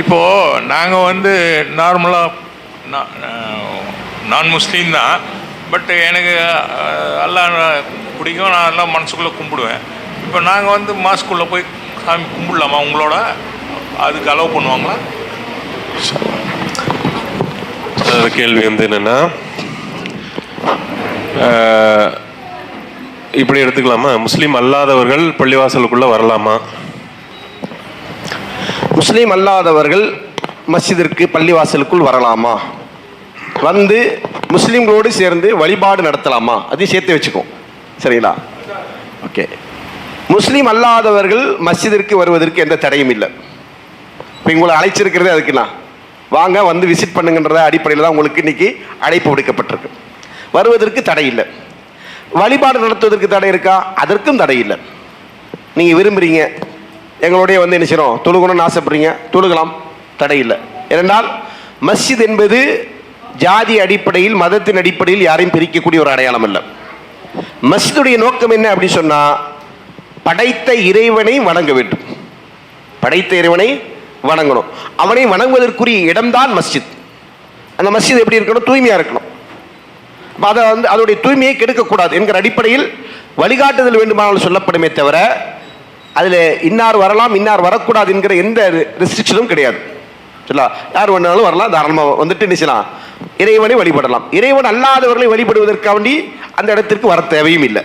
இப்போது நாங்கள் வந்து நார்மலாக நான் முஸ்லீம் தான். பட் எனக்கு எல்லாம் பிடிக்கும். நான் எல்லாம் மனசுக்குள்ளே கும்பிடுவேன். இப்போ நாங்கள் வந்து மாஸ்குள்ளே போய் சாமி கும்பிடலாமா உங்களோட? அதுக்கு அலோவ் பண்ணுவாங்களா? கேள்வி வந்து என்னென்னா இப்படி எடுத்துக்கலாமா? முஸ்லீம் அல்லாதவர்கள் பள்ளிவாசலுக்குள்ளே வரலாமா? முஸ்லீம் அல்லாதவர்கள் மஸ்ஜிதிற்கு பள்ளிவாசலுக்குள் வரலாமா? வந்து முஸ்லீம்களோடு சேர்ந்து வழிபாடு நடத்தலாமா? அதையும் சேர்த்து வச்சுக்கோம் சரிங்களா? ஓகே முஸ்லீம் அல்லாதவர்கள் மஸ்ஜிதிற்கு வருவதற்கு எந்த தடையும் இல்லை. இப்போ உங்களை அழைச்சிருக்கிறதே அதுக்குண்ணா வாங்க வந்து விசிட் பண்ணுங்கன்றத அடிப்படையில் தான் உங்களுக்கு இன்னைக்கு அழைப்பு விடுக்கப்பட்டிருக்கு. வருவதற்கு தடை இல்லை. வழிபாடு நடத்துவதற்கு தடை இருக்கா? அதற்கும் தடை இல்லை. நீங்கள் விரும்புகிறீங்க எங்களுடைய வந்து என்ன செய்யணும் தொழுகணும்னு ஆசைப்படுறீங்க? தொழுகலாம். தடை இல்லை. ஏனென்றால் மஸ்ஜித் என்பது ஜாதி அடிப்படையில் மதத்தின் அடிப்படையில் யாரையும் பிரிக்கக்கூடிய ஒரு அடையாளம் இல்லை மஸ்ஜிதுடைய நோக்கம் என்ன அப்படின்னு சொன்னால் படைத்த இறைவனை வணங்க வேண்டும். படைத்த இறைவனை வணங்கணும். அவனை வணங்குவதற்குரிய இடம்தான் மஸ்ஜித். அந்த மஸ்ஜித் எப்படி இருக்கணும்? தூய்மையாக இருக்கணும். அதை வந்து அதோடைய தூய்மையை கெடுக்கக்கூடாது என்கிற அடிப்படையில் வழிகாட்டுதல் வேண்டுமானால் சொல்லப்படுமே தவிர அதில் இன்னார் வரலாம் இன்னார் வரக்கூடாது என்கிற எந்த ரெஸ்ட்ரிக்ஷனும் கிடையாது. சொல்லா யார் வேணாலும் வரலாம் தாராளமாக வந்துட்டு நினைச்சலாம் இறைவனை வழிபடலாம். இறைவன் அல்லாதவர்களை வழிபடுவதற்காண்டி அந்த இடத்திற்கு வர தேவையும் இல்லை.